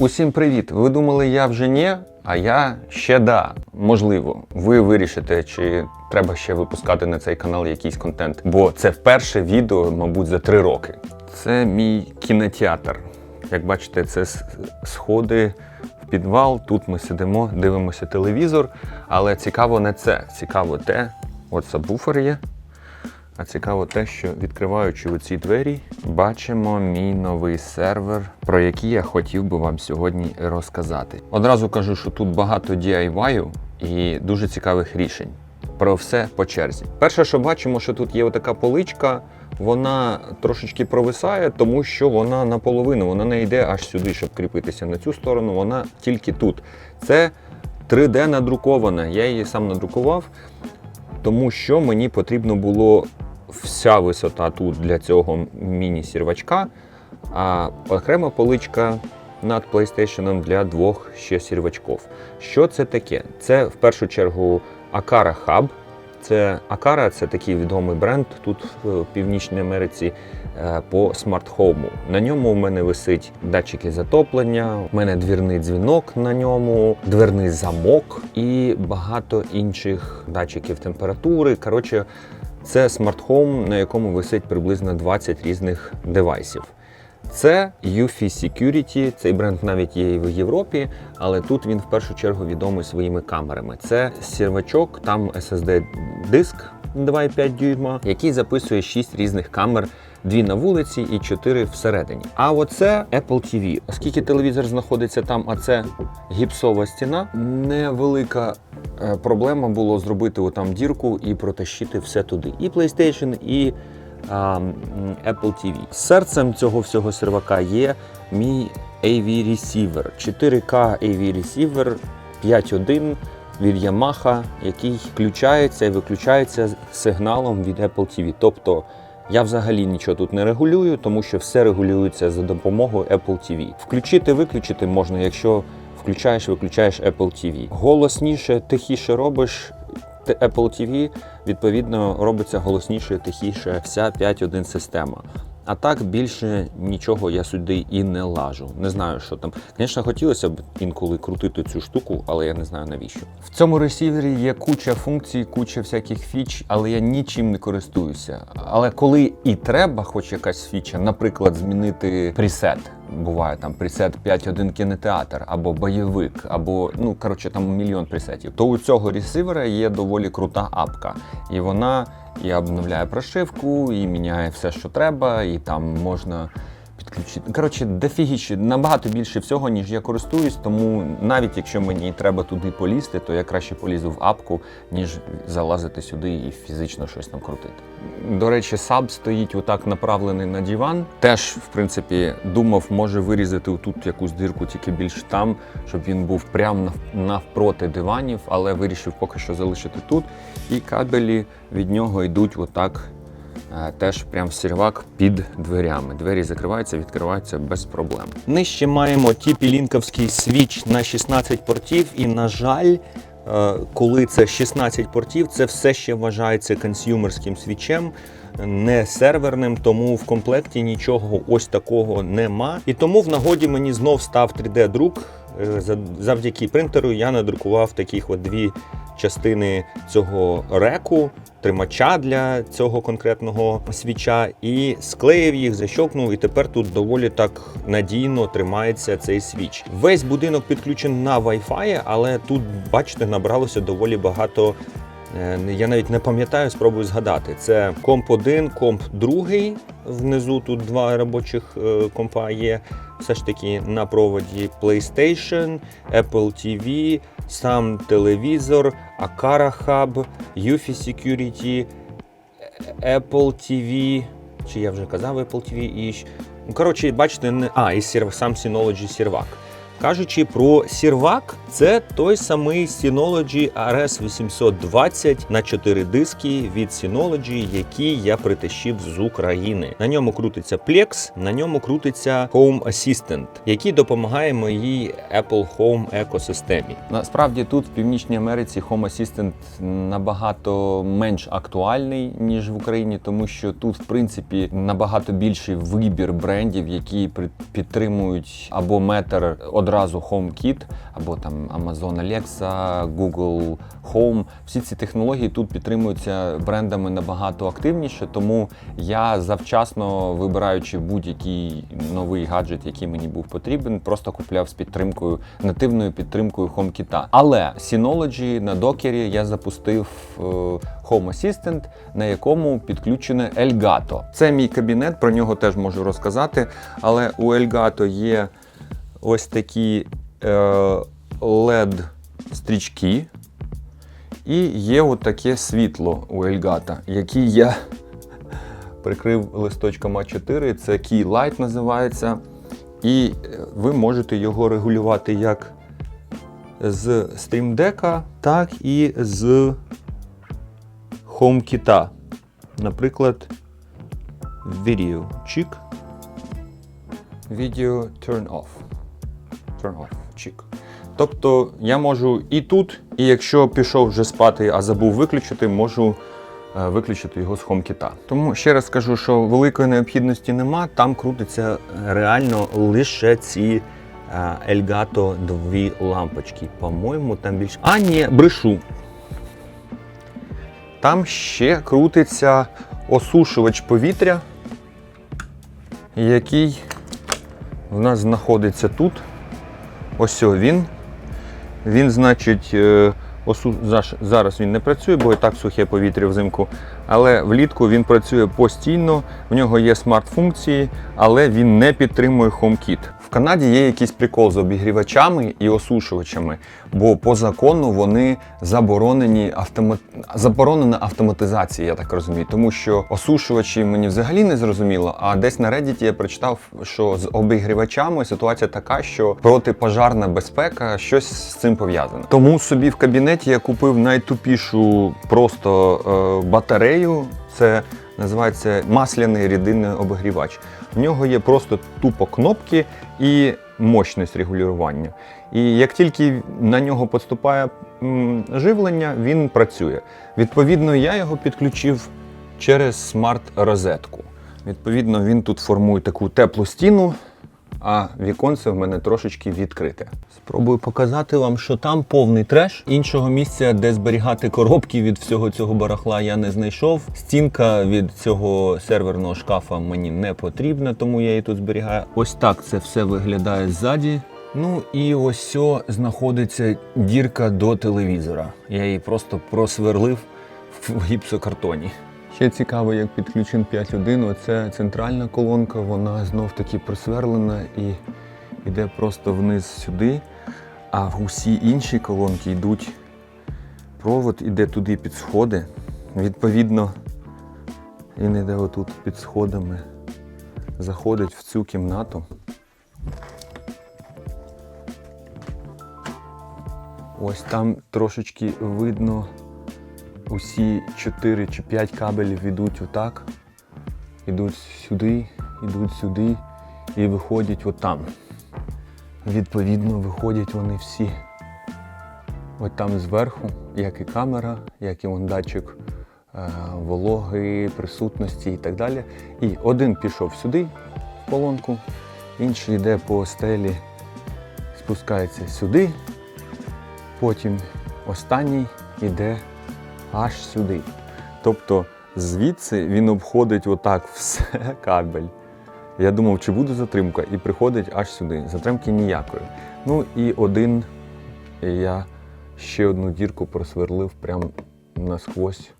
Усім привіт! Ви думали, я вже ні, а я ще да. Можливо, ви вирішите, чи треба ще випускати на цей канал якийсь контент, бо це вперше відео, мабуть, за три роки. Це мій кінотеатр. Як бачите, це сходи в підвал. Тут ми сидимо, дивимося телевізор. Але цікаво не це. Цікаво те, от сабвуфер є. А цікаво те, що відкриваючи оці двері, бачимо мій новий сервер, про який я хотів би вам сьогодні розказати. Одразу кажу, що тут багато DIY і дуже цікавих рішень. Про все по черзі. Перше, що бачимо, що тут є отака поличка, вона трошечки провисає, тому що вона наполовину, вона не йде аж сюди, щоб кріпитися на цю сторону, вона тільки тут. Це 3D надрукована. Я її сам надрукував тому що мені потрібно було вся висота тут для цього міні-сірвачка, а окрема поличка над PlayStation для двох ще сірвачків. Що це таке? Це в першу чергу Akara Hub. Це Akara це такий відомий бренд тут в Північній Америці е, по смарт-хоуму. На ньому у мене висить датчики затоплення, у мене двірний дзвінок на ньому, дверний замок і багато інших датчиків температури. Коротше, це смарт-хоум, на якому висить приблизно 20 різних девайсів. Це UFI Security, цей бренд навіть є і в Європі, але тут він в першу чергу відомий своїми камерами. Це сервачок, там SSD-диск 2,5 дюйма, який записує 6 різних камер, дві на вулиці і 4 всередині. А оце Apple TV. Оскільки телевізор знаходиться там, а це гіпсова стіна, невелика е, проблема було зробити отам дірку і протащити все туди. І PlayStation, і а, Apple TV. Серцем цього всього сервака є мій AV Receiver. 4K AV Receiver 5.1 Yamaha, який включається і виключається сигналом від Apple TV. Тобто я взагалі нічого тут не регулюю, тому що все регулюється за допомогою Apple TV. Включити, виключити можна, якщо включаєш, виключаєш Apple TV. Голосніше, тихіше робиш. Apple TV, відповідно, робиться голосніше, тихіше, вся 5.1 система. А так більше нічого я сюди і не лажу. Не знаю, що там. Звісно, хотілося б інколи крутити цю штуку, але я не знаю навіщо. В цьому ресівері є куча функцій, куча всяких фіч, але я нічим не користуюся. Але коли і треба, хоч якась фіча, наприклад, змінити пресет. Буває там пресет 5.1 кінотеатр, або бойовик, або ну коротше там мільйон пресетів. То у цього ресивера є доволі крута апка, і вона і обновляє прошивку, і міняє все, що треба, і там можна підключити. Коротше, дофігіще, набагато більше всього, ніж я користуюсь, тому навіть якщо мені треба туди полізти, то я краще полізу в апку, ніж залазити сюди і фізично щось там крутити. До речі, саб стоїть отак направлений на диван. Теж, в принципі, думав, може вирізати тут якусь дирку, тільки більш там, щоб він був прямо нав- навпроти диванів, але вирішив поки що залишити тут. І кабелі від нього йдуть отак теж прям сервак під дверями. Двері закриваються, відкриваються без проблем. Нижче маємо TP-лінковський свіч на 16 портів, і, на жаль, е, коли це 16 портів, це все ще вважається консюмерським свічем. Не серверним, тому в комплекті нічого ось такого нема. І тому в нагоді мені знов став 3D-друк. Е, за- Завдяки принтеру я надрукував таких от дві частини цього реку, тримача для цього конкретного свіча, і склеїв їх, защокнув, і тепер тут доволі так надійно тримається цей свіч. Весь будинок підключений на Wi-Fi, але тут, бачите, набралося доволі багато. е, Я навіть не пам'ятаю, спробую згадати. Це комп 1, комп 2, внизу тут два робочих е, компа є. Все ж таки на проводі PlayStation, Apple TV, сам телевізор, Eufy Security, Apple TV. Чи я вже казав Apple TV і Ну, коротше, бачите, не... а, і сер... сам Synology сервак. Кажучи про сірвак, це той самий Synology RS820 на 4 диски від Synology, який я притащив з України. На ньому крутиться Plex, на ньому крутиться Home Assistant, який допомагає моїй Apple Home екосистемі. Насправді тут в Північній Америці Home Assistant набагато менш актуальний, ніж в Україні, тому що тут, в принципі, набагато більший вибір брендів, які підтримують або метр одразу HomeKit, або там Amazon Alexa, Google Home. Всі ці технології тут підтримуються брендами набагато активніше, тому я завчасно вибираючи будь-який новий гаджет, який мені був потрібен, просто купляв з підтримкою нативною підтримкою HomeKit. Але Synology на докері я запустив е, Home Assistant, на якому підключене Elgato. Це мій кабінет, про нього теж можу розказати. Але у Elgato є ось такі е, LED стрічки. І є отаке світло у Elgato, яке я прикрив листочком А4. Це Key Light називається. І е, ви можете його регулювати як з Stream Deck, так і з HomeKit. Наприклад, Video Chick. Video Turn Off. Off. Тобто я можу і тут, і якщо пішов вже спати, а забув виключити, можу е, виключити його з HomeKit. Тому ще раз скажу, що великої необхідності нема. Там крутиться реально лише ці е, Elgato дві лампочки. По-моєму, там більше. А, ні, брешу. Там ще крутиться осушувач повітря, який в нас знаходиться тут. Ось він. Він, значить, е, зараз він не працює, бо і так сухе повітря взимку. Але влітку він працює постійно, в нього є смарт-функції, але він не підтримує HomeKit. В Канаді є якийсь прикол з обігрівачами і осушувачами, бо по закону вони заборонені автомат... заборонена автоматизація, я так розумію. Тому що осушувачі мені взагалі не зрозуміло. А десь на Reddit я прочитав, що з обігрівачами ситуація така, що протипожарна безпека щось з цим пов'язано. Тому собі в кабінеті я купив найтупішу просто е, батарею. Це називається масляний рідинний обігрівач. В нього є просто тупо кнопки і мощність регулювання. І як тільки на нього поступає живлення, він працює. Відповідно, я його підключив через смарт-розетку. Відповідно, він тут формує таку теплу стіну, а віконце в мене трошечки відкрите. Спробую показати вам, що там повний треш. Іншого місця, де зберігати коробки від всього цього барахла, я не знайшов. Стінка від цього серверного шкафа мені не потрібна, тому я її тут зберігаю. Ось так це все виглядає ззаді. Ну і ось знаходиться дірка до телевізора. Я її просто просверлив в гіпсокартоні. Ще цікаво, як підключен 5.1. Оце центральна колонка, вона знов таки просверлена і йде просто вниз сюди. А усі інші колонки йдуть. Провод іде туди під сходи. Відповідно, він іде отут під сходами, заходить в цю кімнату. Ось там трошечки видно усі 4 чи 5 кабелів йдуть отак, ідуть сюди, ідуть сюди і виходять отам. Відповідно, виходять вони всі от там зверху, як і камера, як і вон датчик е, вологи, присутності і так далі. І один пішов сюди, в колонку, інший йде по стелі, спускається сюди, потім останній йде аж сюди. Тобто звідси він обходить отак все кабель. Я думав, чи буде затримка, і приходить аж сюди. Затримки ніякої. Ну і один я ще одну дірку просверлив прямо насквозь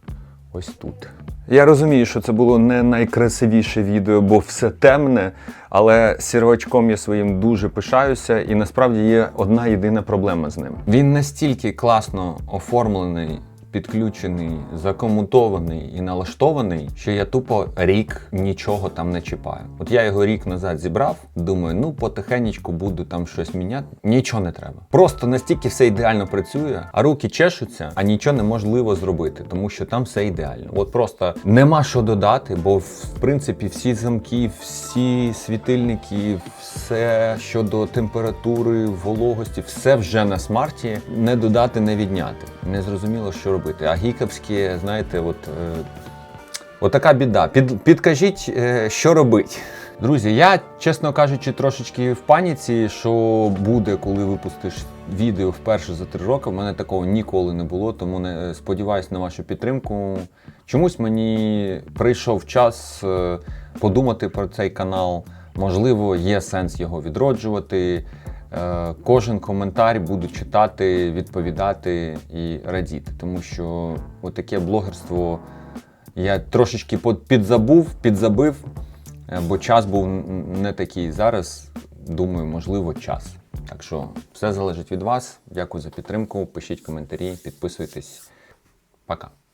ось тут. Я розумію, що це було не найкрасивіше відео, бо все темне, але сірвачком я своїм дуже пишаюся, і насправді є одна єдина проблема з ним. Він настільки класно оформлений підключений, закомутований і налаштований, що я тупо рік нічого там не чіпаю. От я його рік назад зібрав, думаю, ну потихенечку буду там щось міняти. Нічого не треба. Просто настільки все ідеально працює, а руки чешуться, а нічого неможливо зробити, тому що там все ідеально. От просто нема що додати, бо в принципі всі замки, всі світильники, все щодо температури, вологості, все вже на смарті. Не додати, не відняти. Не зрозуміло, що робити. А гіковські, знаєте, от. Е, Отака біда. Під, підкажіть, е, що робить. Друзі, я, чесно кажучи, трошечки в паніці, що буде, коли випустиш відео вперше за три роки. У мене такого ніколи не було, тому не сподіваюся на вашу підтримку. Чомусь мені прийшов час е, подумати про цей канал. Можливо, є сенс його відроджувати. Е, Кожен коментар буду читати, відповідати і радіти, тому що отаке блогерство я трошечки підзабув, підзабив, е, бо час був не такий. Зараз думаю, можливо, час. Так що все залежить від вас. Дякую за підтримку. Пишіть коментарі, підписуйтесь. Пока.